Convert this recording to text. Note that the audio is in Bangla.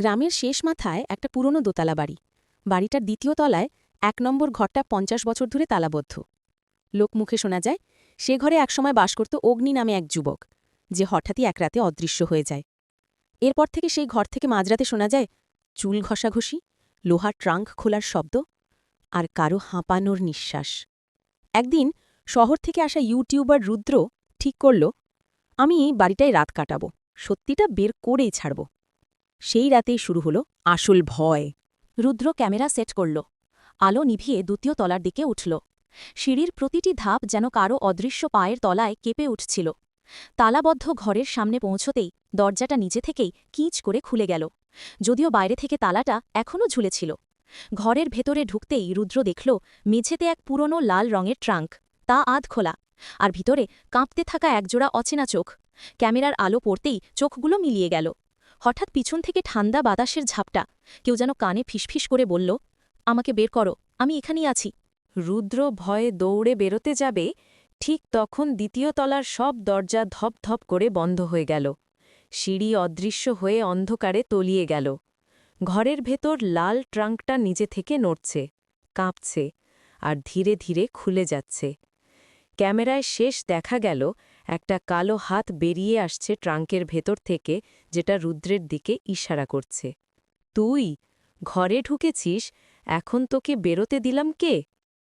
গ্রামের শেষ মাথায় একটা পুরনো দোতলা বাড়ি। বাড়িটার দ্বিতীয় তলায় এক নম্বর ঘরটা পঞ্চাশ বছর ধরে তালাবদ্ধ। লোকমুখে শোনা যায়, সে ঘরে একসময় বাস করত অগ্নি নামে এক যুবক, যে হঠাৎই এক রাতে অদৃশ্য হয়ে যায়। এরপর থেকে সেই ঘর থেকে মাঝরাতে শোনা যায়, চুল ঘষাঘষি, লোহার ট্রাঙ্ক খোলার শব্দ, আর কারও হাঁপানোর নিঃশ্বাস। একদিন শহর থেকে আসা ইউটিউবার রুদ্র ঠিক করল, আমি বাড়িটায় রাত কাটাব, সত্যিটা বের করেই ছাড়ব। সেই রাতেই শুরু হলো আসল ভয়। রুদ্র ক্যামেরা সেট করল। আলো নিভিয়ে দ্বিতীয় তলার দিকে উঠল। সিঁড়ির প্রতিটি ধাপ যেন কারও অদৃশ্য পায়ের তলায় কেঁপে উঠছিল। তালাবদ্ধ ঘরের সামনে পৌঁছতেই দরজাটা নিচে থেকেই কিঁচ করে খুলে গেল। যদিও বাইরে থেকে তালাটা এখনও ঝুলেছিল। ঘরের ভেতরে ঢুকতেই রুদ্র দেখল মেঝেতে এক পুরনো লাল রঙের ট্রাঙ্ক। তা আধ খোলা। আর ভিতরে কাঁপতে থাকা একজোড়া অচেনা চোখ। ক্যামেরার আলো পড়তেই চোখগুলো মিলিয়ে গেল। হঠাৎ পিছন থেকে ঠান্ডা বাতাসের ঝাপটা। কেউ যেন কানে ফিসফিস করে বলল, আমাকে বের করো, আমি এখানেই আছি। রুদ্র ভয়ে দৌড়ে বেরোতে যাবে, ঠিক তখন দ্বিতীয় তলার সব দরজা ধপধপ করে বন্ধ হয়ে গেল। সিঁড়ি অদৃশ্য হয়ে অন্ধকারে তলিয়ে গেল। ঘরের ভেতর লাল ট্রাঙ্কটা নিজে থেকে নড়ছে, কাঁপছে, আর ধীরে ধীরে খুলে যাচ্ছে। ক্যামেরায় শেষ দেখা গেল, একটা কালো হাত বেরিয়ে আসছে ট্রাঙ্কের ভেতর থেকে, যেটা রুদ্রের দিকে ইশারা করছে। তুই? ঘরে ঢুকেছিস? এখন তোকে বেরোতে দিলাম কে?